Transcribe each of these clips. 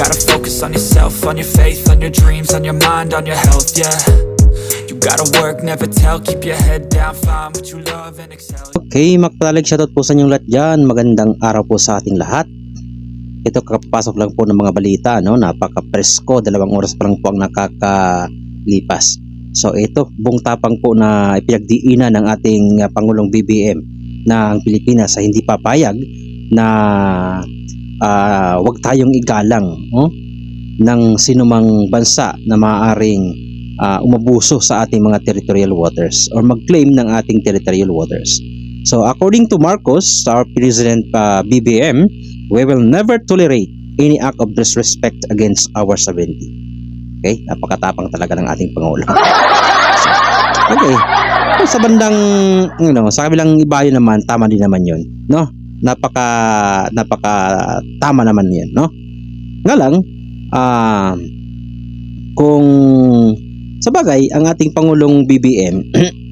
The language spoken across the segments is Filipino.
gotta focus on yourself, on your faith, on your dreams, on your mind, on your health, yeah. You gotta work, never tell, keep your head down, find what you love and excel. Okay, magpalalig shoutout po sa inyong lahat dyan. Magandang araw po sa ating lahat. Ito kakapasok lang po ng mga balita, no? Napaka-presko, dalawang oras pa lang po ang nakakalipas. So ito, buong tapang po na ipinagdiinan ng ating uh, Pangulong BBM na ang Pilipinas ay hindi papayag na ah, wag tayong igalang no? ng sinumang bansa na maaaring ah, umabuso sa ating mga territorial waters or mag-claim ng ating territorial waters. So according to Marcos, our President uh, BBM, we will never tolerate any act of disrespect against our sovereignty. Okay? Napakatapang talaga ng ating Pangulo. okay. Sa bandang, you know, sa kabilang ibayo naman, tama din naman yun. No? Napaka, napaka tama naman yun. No? Nga lang, ah, kung sa bagay, ang ating Pangulong BBM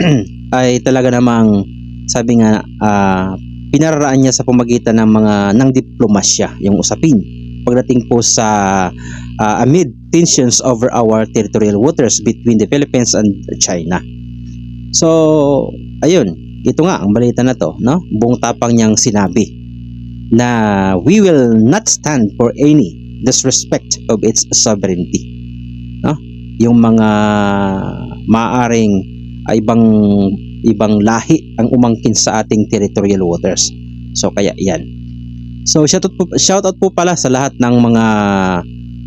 ay talaga namang sabi nga ah, pinararaan niya sa pamagitan ng mga ng diplomasya yung usapin pagdating po sa ah, amid tensions over our territorial waters between the Philippines and China. So, ayun, ito nga ang balita na to, no? Buong tapang niyang sinabi na we will not stand for any disrespect of its sovereignty. No? Yung mga maaring ah, ibang ibang lahi ang umangkin sa ating territorial waters. So kaya yan. So shoutout po, shoutout po pala sa lahat ng mga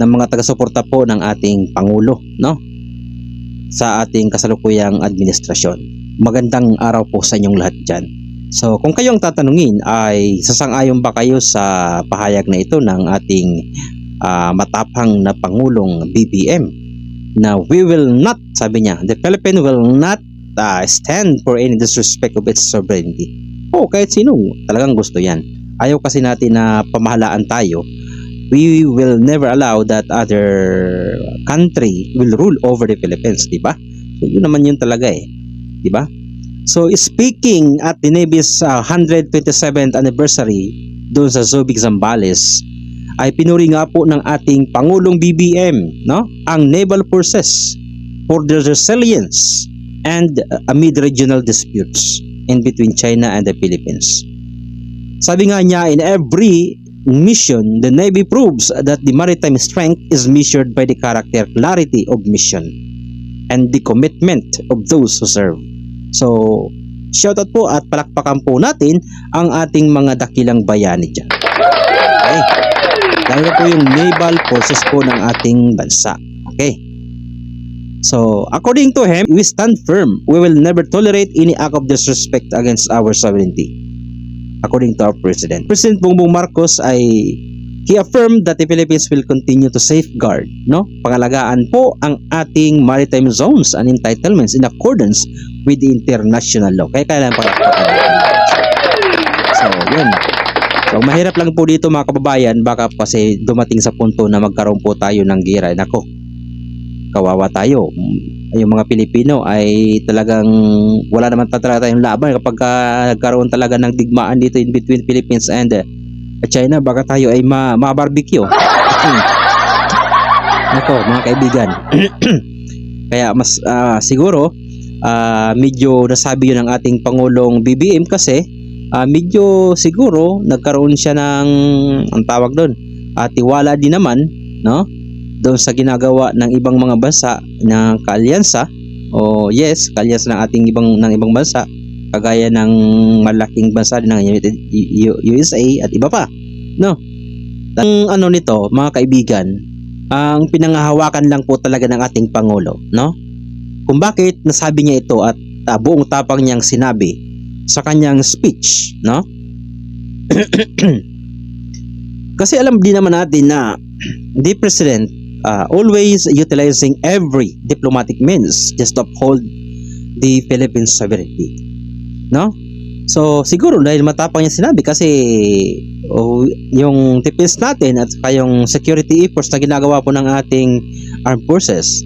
ng mga taga-suporta po ng ating pangulo, no? Sa ating kasalukuyang administrasyon. Magandang araw po sa inyong lahat diyan. So kung kayong tatanungin ay sasang-ayon ba kayo sa pahayag na ito ng ating ah, matapang na pangulong BBM na we will not sabi niya the Philippines will not uh, stand for any disrespect of its sovereignty. Oo, kahit sino talagang gusto yan. Ayaw kasi natin na pamahalaan tayo. We will never allow that other country will rule over the Philippines, di ba? So, yun naman yun talaga eh. Di ba? So, speaking at the Navy's uh, 127th anniversary doon sa Zubig Zambales, ay pinuri nga po ng ating Pangulong BBM, no? Ang Naval Forces for the resilience and uh, amid regional disputes in between China and the Philippines. Sabi nga niya, in every mission, the Navy proves that the maritime strength is measured by the character clarity of mission and the commitment of those who serve. So, shoutout po at palakpakan po natin ang ating mga dakilang bayani dyan. Okay. Lalo po yung naval forces po ng ating bansa. Okay. So, according to him, we stand firm. We will never tolerate any act of disrespect against our sovereignty. According to our president. President Bongbong Marcos ay he affirmed that the Philippines will continue to safeguard, no? Pangalagaan po ang ating maritime zones and entitlements in accordance with the international law. Kaya kailangan natin. So, yun. So, mahirap lang po dito mga kababayan, baka kasi dumating sa punto na magkaroon po tayo ng gira. Nako, kawawa tayo. Yung mga Pilipino ay talagang wala naman talaga tayong laban kapag ka nagkaroon talaga ng digmaan dito in between Philippines and uh, China baka tayo ay ma ma-barbecue. Nako, mga kaibigan. Kaya mas ah, siguro ah, medyo nasabi yun ng ating Pangulong BBM kasi ah, medyo siguro nagkaroon siya ng ang tawag doon at tiwala din naman no doon sa ginagawa ng ibang mga bansa ng kaalyansa o yes, kaalyansa ng ating ibang ng ibang bansa kagaya ng malaking bansa ng USA at iba pa. No. Ang ano nito, mga kaibigan, ang pinangahawakan lang po talaga ng ating pangulo, no? Kung bakit nasabi niya ito at uh, buong tapang niyang sinabi sa kanyang speech, no? Kasi alam din naman natin na the president uh, always utilizing every diplomatic means just to uphold the Philippine sovereignty. No? So, siguro dahil matapang niya sinabi kasi oh, yung defense natin at saka yung security efforts na ginagawa po ng ating armed forces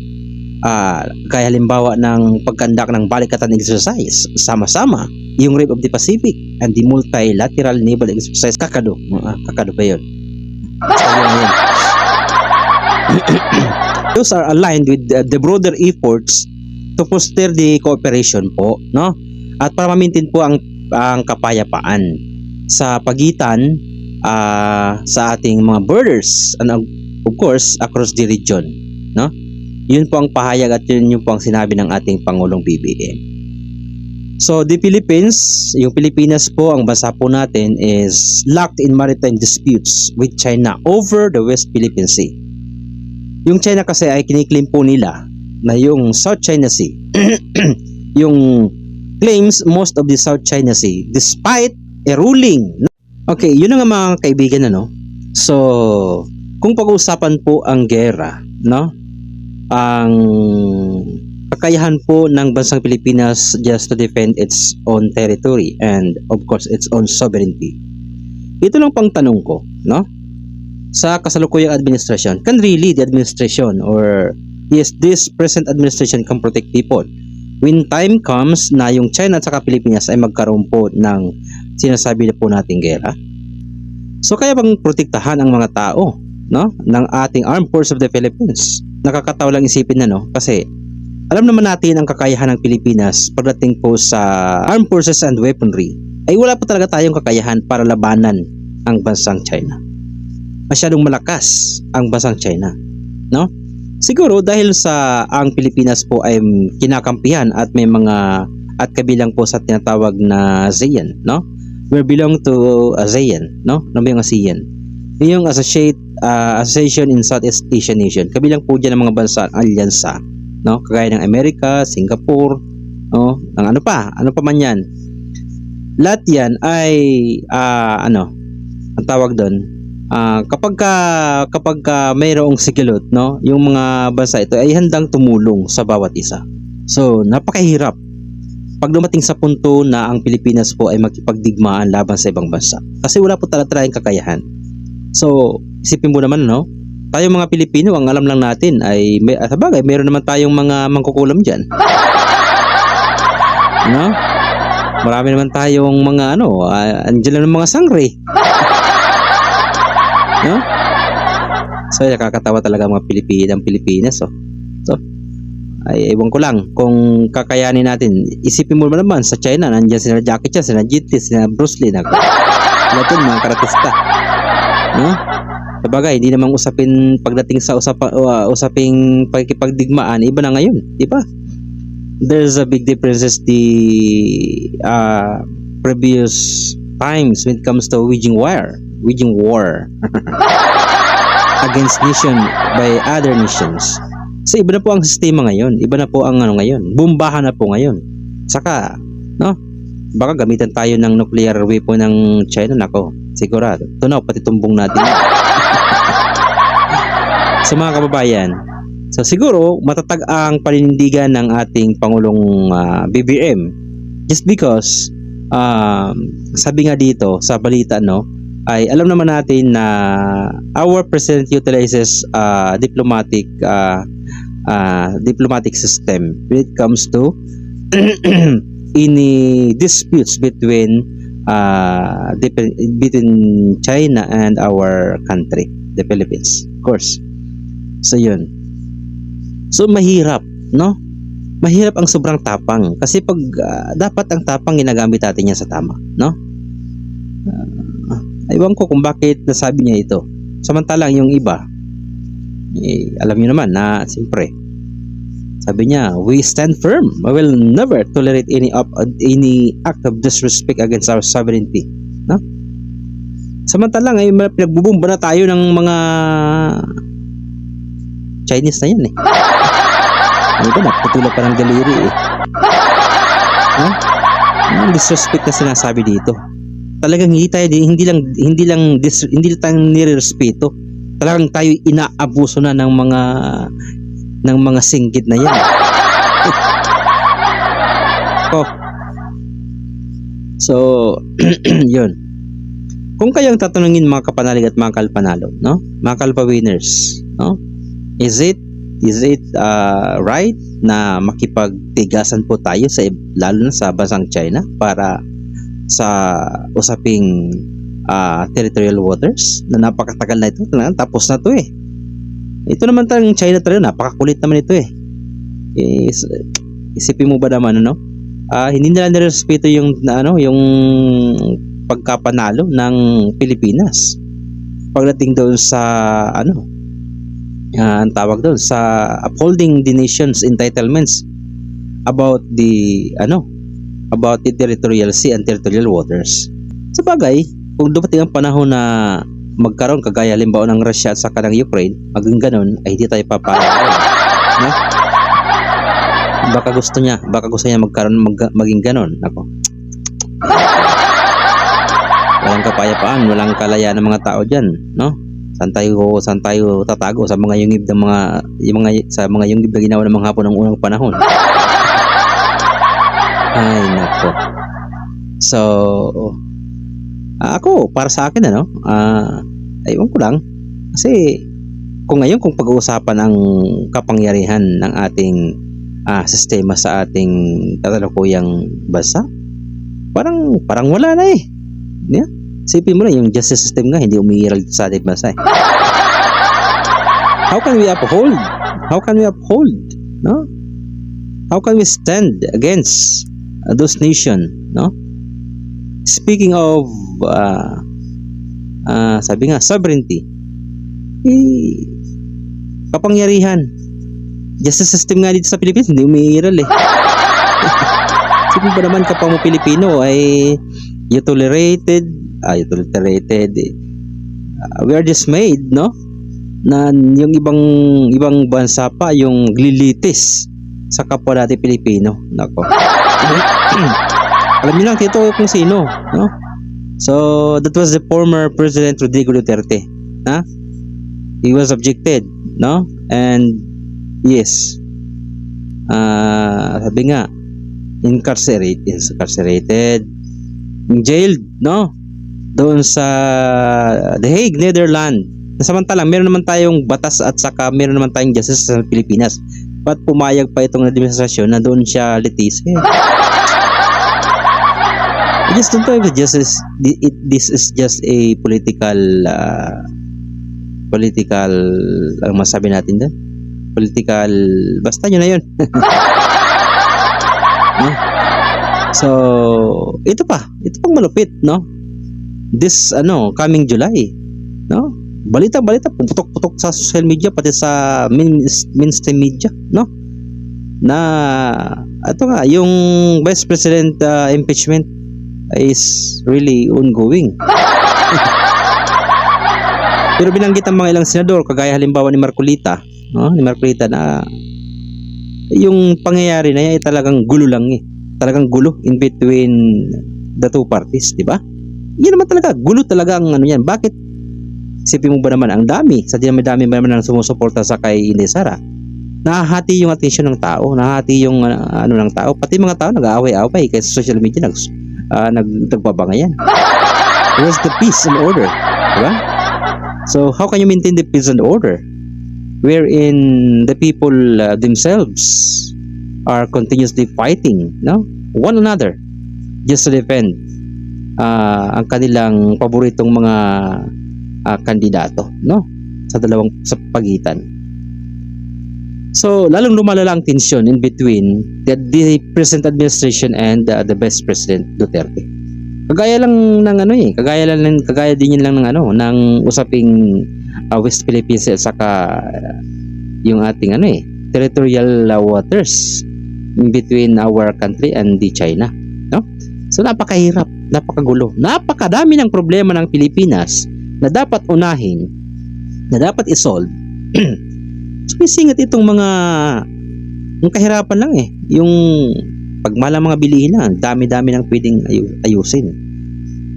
ah kaya halimbawa ng pagkandak ng balikatan exercise sama-sama yung Rape of the Pacific and the multilateral naval exercise kakado Ah, kakado pa yun so, yun, yun. those are aligned with the, the broader efforts to foster the cooperation po, no? At para ma-maintain po ang ang kapayapaan sa pagitan ah, sa ating mga borders and of of course across the region, no? Yun po ang pahayag at yun, yun po ang sinabi ng ating Pangulong BBM. So the Philippines, yung Pilipinas po, ang bansa po natin is locked in maritime disputes with China over the West Philippine Sea. Yung China kasi ay kiniklaim po nila na yung South China Sea, yung claims most of the South China Sea despite a ruling. Okay, yun nga mga kaibigan ano. So, kung pag-uusapan po ang gera, no? Ang kakayahan po ng bansang Pilipinas just to defend its own territory and of course its own sovereignty. Ito lang pang tanong ko, no? Sa kasalukuyang administration, can really the administration or yes, this present administration can protect people? When time comes na yung China at saka Pilipinas ay magkaroon po ng sinasabi na po nating gera. So kaya bang protektahan ang mga tao, no? Ng ating Armed Forces of the Philippines. Nakakatawa lang isipin na no kasi alam naman natin ang kakayahan ng Pilipinas pagdating po sa armed forces and weaponry ay wala po talaga tayong kakayahan para labanan ang bansang China. Masyadong malakas ang bansang China. No? Siguro dahil sa ang Pilipinas po ay kinakampihan at may mga at kabilang po sa tinatawag na ASEAN, no? We belong to ASEAN, no? Ano ba yung ASEAN? Yung Associate uh, Association in Southeast Asian Nation. Kabilang po diyan ang mga bansa alyansa no? Kagaya ng Amerika, Singapore, no? Ang ano pa, ano pa man 'yan. Lahat 'yan ay ah, ano, ang tawag doon, ah, kapag ka, kapag ka mayroong sikilot, no, yung mga bansa ito ay handang tumulong sa bawat isa. So, napakahirap pag dumating sa punto na ang Pilipinas po ay magkipagdigmaan laban sa ibang bansa. Kasi wala po talaga tayong kakayahan. So, isipin mo naman, no, tayo mga Pilipino, ang alam lang natin ay, may, sa bagay, meron naman tayong mga mangkukulam dyan. no? Marami naman tayong mga ano, uh, andyan lang ng mga sangre. no? So, nakakatawa talaga mga Pilipino, ang Pilipinas. Oh. So, ay ewan ko lang kung kakayanin natin. Isipin mo naman sa China, nandiyan sila Jackie Chan, sila Li, sila Bruce Lee, nag lahat yun, mga karatista. No? Sabagay, hindi namang usapin pagdating sa usapa, uh, usaping pagkipagdigmaan, iba na ngayon, di ba? There's a big differences the uh, previous times when it comes to waging war, waging war against nation by other nations. So iba na po ang sistema ngayon, iba na po ang ano ngayon, bumbahan na po ngayon. Saka, no? Baka gamitan tayo ng nuclear weapon ng China, nako, sigurado. Tunaw, pati tumbong natin. sa mga kababayan. So siguro matatag ang paninindigan ng ating Pangulong ah, BBM just because um, sabi nga dito sa balita no ay alam naman natin na our president utilizes uh, diplomatic uh, uh, diplomatic system when it comes to any disputes between uh, between China and our country, the Philippines, of course. So yun. So mahirap, no? Mahirap ang sobrang tapang kasi pag ah, dapat ang tapang ginagamit natin niya sa tama, no? Uh, aywan ko kung bakit nasabi niya ito. Samantalang yung iba, eh, alam niyo naman na siyempre sabi niya, we stand firm. We will never tolerate any up any act of disrespect against our sovereignty. No? Samantalang ay pinagbubumba na tayo ng mga Chinese na yan eh. Ano ba, nagputulog pa ng daliri eh. Ha? Ang disrespect na sinasabi dito. Talagang hindi tayo, hindi lang, hindi lang, dis, hindi lang tayo nirerespeto. Talagang tayo inaabuso na ng mga ng mga singgit na yan. oh. So, yun. Kung kayang tatanungin mga kapanalig at mga kalpanalo, no? Mga kalpa winners, no? Is it is it uh, right na makipagtigasan po tayo sa lalo na sa bansang China para sa usaping uh, territorial waters na napakatagal na ito, tapos na to eh. Ito naman tayong China talaga, napakakulit naman ito eh. Is, isipin mo ba naman ano? Ah, hindi nila nirespeto yung na, ano, yung pagkapanalo ng Pilipinas. Pagdating doon sa ano, ah, ang tawag doon sa upholding the nation's entitlements about the ano, about the territorial sea and territorial waters. Sa bagay, kung dumating ang panahon na magkaroon kagaya halimbawa ng Russia at saka ng Ukraine, maging ganun ay hindi tayo papayag. no? Baka gusto niya, baka gusto niya magkaroon mag, maging ganun. Ako. Walang kapayapaan, walang kalayaan ng mga tao diyan, no? Saan tayo, saan tayo tatago sa mga yungib ng mga, yung mga sa mga yungib na ginawa ng mga hapon ng unang panahon. Ay, nako. So, ah, ako, para sa akin, ano, ah, aywan ko lang. Kasi, kung ngayon, kung pag-uusapan ang kapangyarihan ng ating ah, sistema sa ating katalukuyang bansa, parang, parang wala na eh. Yeah? Sipin mo na, yung justice system nga, hindi umiiral sa ating bansa eh. How can we uphold? How can we uphold? No? How can we stand against uh, those nation, no? Speaking of uh, uh, sabi nga sovereignty, eh, kapangyarihan. Justice system nga dito sa Pilipinas hindi umiiral eh. Sabi ba naman kapag mo Pilipino ay you tolerated, ah, you tolerated, eh, uh, we are dismayed, no? Na yung ibang ibang bansa pa yung lilitis sa kapwa natin Pilipino. Nako. Alam niyo lang dito kung sino, no? So, that was the former President Rodrigo Duterte. Ha? He was objected, no? And yes. Ah, sabi nga incarcerated, incarcerated, jailed, no? Doon sa The Hague, Netherlands. Samantalang meron naman tayong batas at saka meron naman tayong justice sa Pilipinas. Ba't pumayag pa itong administrasyon? Na doon siya litis? Eh. I just don't know if it just is, it, this is just a political uh, political ang masabi natin doon political basta yun na yun. So ito pa. Ito pang malupit no? This ano coming July no balita balita putok-putok sa social media pati sa main, mainstream media no? Na ito nga yung vice president uh, impeachment is really ongoing. Pero binanggit ang mga ilang senador kagaya halimbawa ni Marcolita no? ni Marcolita na yung pangyayari na yan ay talagang gulo lang eh. Talagang gulo in between the two parties di ba? Yan naman talaga gulo talaga ang ano yan. Bakit Isipin mo ba naman ang dami? Sa dami-dami ba naman ang sumusuporta sa kay Inday Sara? Nahahati yung atensyon ng tao nahahati yung uh, ano ng tao. Pati mga tao nag-aaway-away kaya sa social media nag, uh, nag, nagbabangayan. Where's the peace and order diba so how can you maintain the peace and order wherein the people uh, themselves are continuously fighting no? One another just to defend uh, ang kanilang paboritong mga uh, kandidato no? Sa dalawang sa pagitan. So lalong lumalala ang tension in between the, the present administration and uh, the best president Duterte. Kagaya lang ng ano eh kagaya lang ng kagaya din yun lang ng ano ng usaping uh, West Philippines at saka uh, yung ating ano eh territorial uh, waters in between our country and the China no? So napakahirap napakagulo napakadami ng problema ng Pilipinas na dapat unahin na dapat isolve. Sumisingit itong mga yung kahirapan lang eh. Yung pagmalang mga bilihin na dami-dami nang pwedeng ayu ayusin.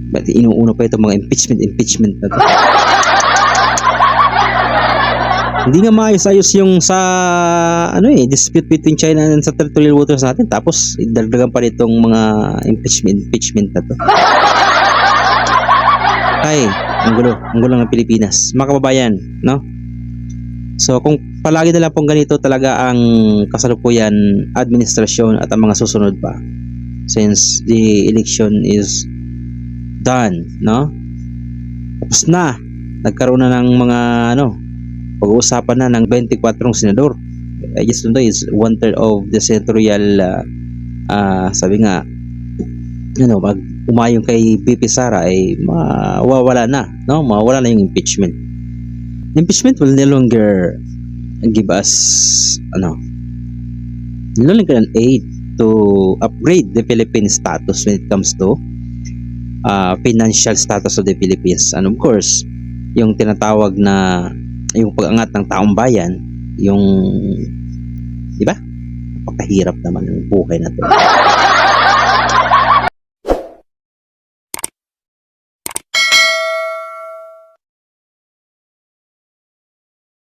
Ba't inuuna pa itong mga impeachment impeachment na to? Hindi nga maayos-ayos yung sa ano eh dispute between China and sa territorial waters natin. Tapos idagdagan pa nitong mga impeachment impeachment na to. Ay ang gulo ang gulo ng Pilipinas. Mga kababayan no? So kung palagi na lang pong ganito talaga ang kasalukuyan administrasyon at ang mga susunod pa. Since the election is done no? Tapos na. Nagkaroon na ng mga ano pag-uusapan na ng 24 senador. I just don't know, is one third of the senatorial, uh, ah, sabi nga, ano, pag umayong kay BP Sara ay mawawala na, no? Mawawala na yung impeachment. Impeachment will no longer give us, ano, no longer an aid to upgrade the Philippine status when it comes to uh, financial status of the Philippines. And of course, yung tinatawag na yung pag-angat ng taong bayan, yung di ba? Napakahirap naman ng buhay na to.